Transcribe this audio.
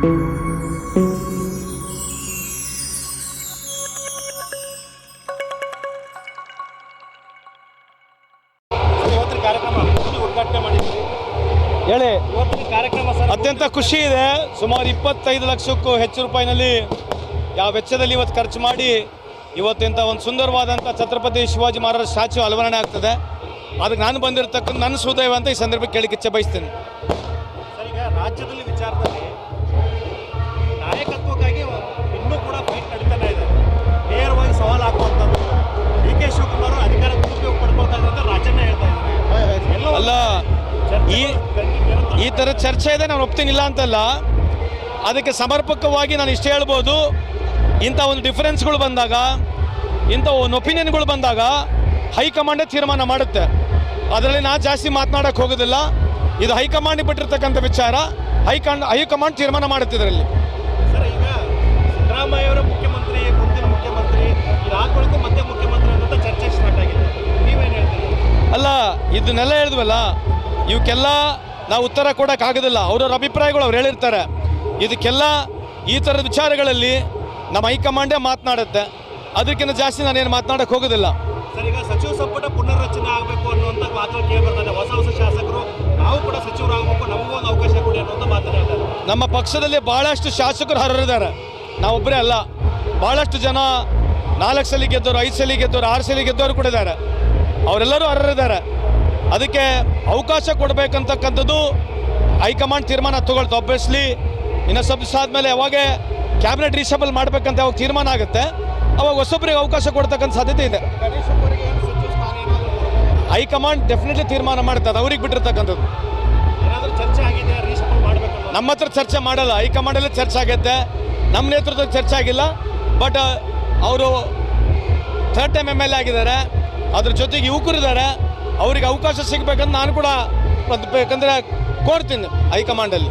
ಹೇಳಿ. ಇವತ್ತಿನ ಕಾರ್ಯಕ್ರಮ ಸರ್ ಅತ್ಯಂತ ಖುಷಿ ಇದೆ. ಸುಮಾರು ಇಪ್ಪತ್ತೈದು ಲಕ್ಷಕ್ಕೂ ಹೆಚ್ಚು ರೂಪಾಯಿನಲ್ಲಿ ಯಾವ ವೆಚ್ಚದಲ್ಲಿ ಇವತ್ತು ಖರ್ಚು ಮಾಡಿ ಇವತ್ತಿಂತ ಒಂದು ಸುಂದರವಾದಂಥ ಛತ್ರಪತಿ ಶಿವಾಜಿ ಮಹಾರಾಜ ಸ್ಟ್ಯಾಚು ಅಲವರಣೆ ಆಗ್ತದೆ. ಅದಕ್ಕೆ ನಾನು ಬಂದಿರತಕ್ಕಂಥ ನನ್ನ ಸುದೈವ ಅಂತ ಈ ಸಂದರ್ಭಕ್ಕೆ ಕೇಳಿಕೆ ಬಯಸ್ತೇನೆ. ಸರ್ ಈಗ ರಾಜ್ಯದಲ್ಲಿ ವಿಚಾರದಲ್ಲಿ ಈ ಈ ಥರ ಚರ್ಚೆ ಇದೆ ನಾನು ಒಪ್ತೀನಿಲ್ಲ ಅಂತಲ್ಲ. ಅದಕ್ಕೆ ಸಮರ್ಪಕವಾಗಿ ನಾನು ಇಷ್ಟು ಹೇಳ್ಬೋದು. ಇಂಥ ಒಂದು ಡಿಫರೆನ್ಸ್ಗಳು ಬಂದಾಗ ಇಂಥ ಒಂದು ಒಪಿನಿಯನ್ಗಳು ಬಂದಾಗ ಹೈಕಮಾಂಡೇ ತೀರ್ಮಾನ ಮಾಡುತ್ತೆ. ಅದರಲ್ಲಿ ನಾನು ಜಾಸ್ತಿ ಮಾತನಾಡಕ್ಕೆ ಹೋಗೋದಿಲ್ಲ. ಇದು ಹೈಕಮಾಂಡ್ ಬಿಟ್ಟಿರ್ತಕ್ಕಂಥ ವಿಚಾರ. ಹೈಕಮಾಂಡ್ ಹೈಕಮಾಂಡ್ ತೀರ್ಮಾನ ಮಾಡುತ್ತೆ ಇದರಲ್ಲಿ. ಸರ್ ಈಗ ಸಿದ್ದರಾಮಯ್ಯ ಮುಖ್ಯಮಂತ್ರಿ ಮುಖ್ಯಮಂತ್ರಿ ಮತ್ತೆ ಮುಖ್ಯಮಂತ್ರಿ ಅಂತ ಚರ್ಚೆ ಸ್ಟಾರ್ಟ್ ಆಗಿದೆ. ಅಲ್ಲ ಇದನ್ನೆಲ್ಲ ಹೇಳಿದ್ವಲ್ಲ ಇವಕ್ಕೆಲ್ಲ ನಾವು ಉತ್ತರ ಕೊಡೋಕ್ಕಾಗೋದಿಲ್ಲ ಅವ್ರವ್ರ ಅಭಿಪ್ರಾಯಗಳು ಅವ್ರು ಹೇಳಿರ್ತಾರೆ. ಇದಕ್ಕೆಲ್ಲ ಈ ಥರದ ವಿಚಾರಗಳಲ್ಲಿ ನಮ್ಮ ಹೈಕಮಾಂಡೇ ಮಾತನಾಡುತ್ತೆ. ಅದಕ್ಕಿಂತ ಜಾಸ್ತಿ ನಾನೇನು ಮಾತನಾಡಕ್ಕೆ ಹೋಗೋದಿಲ್ಲ. ಸರ್ ಈಗ ಸಚಿವ ಸಂಪುಟ ಪುನರ್ರಚನೆ ಆಗಬೇಕು ಅನ್ನುವಂಥ ಮಾತುಗಳು ಕೇಳಿಬರ್ತದೆ ಹೊಸ ಹೊಸ ಶಾಸಕರು ನಾವು ಕೂಡ ಸಚಿವರಾಗಬೇಕು ನಮಗೂ ಒಂದು ಅವಕಾಶ ಕೊಡಿ ಅನ್ನುವಂಥ ಮಾತನಾಡ್ತಾರೆ ನಮ್ಮ ಪಕ್ಷದಲ್ಲಿ ಭಾಳಷ್ಟು ಶಾಸಕರು ಹರರಿದ್ದಾರೆ. ನಾವೊಬ್ಬರೇ ಅಲ್ಲ. ಭಾಳಷ್ಟು ಜನ ನಾಲ್ಕು ಸಲ ಗೆದ್ದವರು ಐದು ಸಲ ಗೆದ್ದವರು ಆರು ಸಲ ಗೆದ್ದವರು ಕೂಡ ಇದ್ದಾರೆ. ಅವರೆಲ್ಲರೂ ಹರರಿದ್ದಾರೆ. ಅದಕ್ಕೆ ಅವಕಾಶ ಕೊಡಬೇಕಂತಕ್ಕಂಥದ್ದು ಹೈಕಮಾಂಡ್ ತೀರ್ಮಾನ ತಗೊಳ್ತು. ಆಬ್ವಿಯಸ್ಲಿ ಇನ್ನು ದಿವಸ ಆದಮೇಲೆ ಯಾವಾಗ ಕ್ಯಾಬಿನೆಟ್ ರೀಸಬಲ್ ಮಾಡಬೇಕಂತ ಯಾವಾಗ ತೀರ್ಮಾನ ಆಗುತ್ತೆ. ಅವಾಗ ಹೊಸೊಬ್ಬರಿಗೆ ಅವಕಾಶ ಕೊಡ್ತಕ್ಕಂಥ ಸಾಧ್ಯತೆ ಇದೆ. ಹೈಕಮಾಂಡ್ ಡೆಫಿನೆಟ್ಲಿ ತೀರ್ಮಾನ ಮಾಡುತ್ತೆ. ಅದು ಅವ್ರಿಗೆ ಬಿಟ್ಟಿರ್ತಕ್ಕಂಥದ್ದು. ನಮ್ಮ ಹತ್ರ ಚರ್ಚೆ ಮಾಡಲ್ಲ. ಹೈಕಮಾಂಡಲ್ಲೇ ಚರ್ಚೆ ಆಗುತ್ತೆ. ನಮ್ಮ ನೇತೃತ್ವದಲ್ಲಿ ಚರ್ಚೆ ಆಗಿಲ್ಲ. ಬಟ್ ಅವರು third time M L A ಆಗಿದ್ದಾರೆ. ಅದ್ರ ಜೊತೆಗೆ ಯುವಕರಿದ್ದಾರೆ ಅವರಿಗೆ ಅವಕಾಶ ಸಿಗಬೇಕಂತ ನಾನು ಕೂಡ ಬೇಕಂದ್ರೆ ಕೋರ್ತೀನಿ ಹೈಕಮಾಂಡಲ್ಲಿ.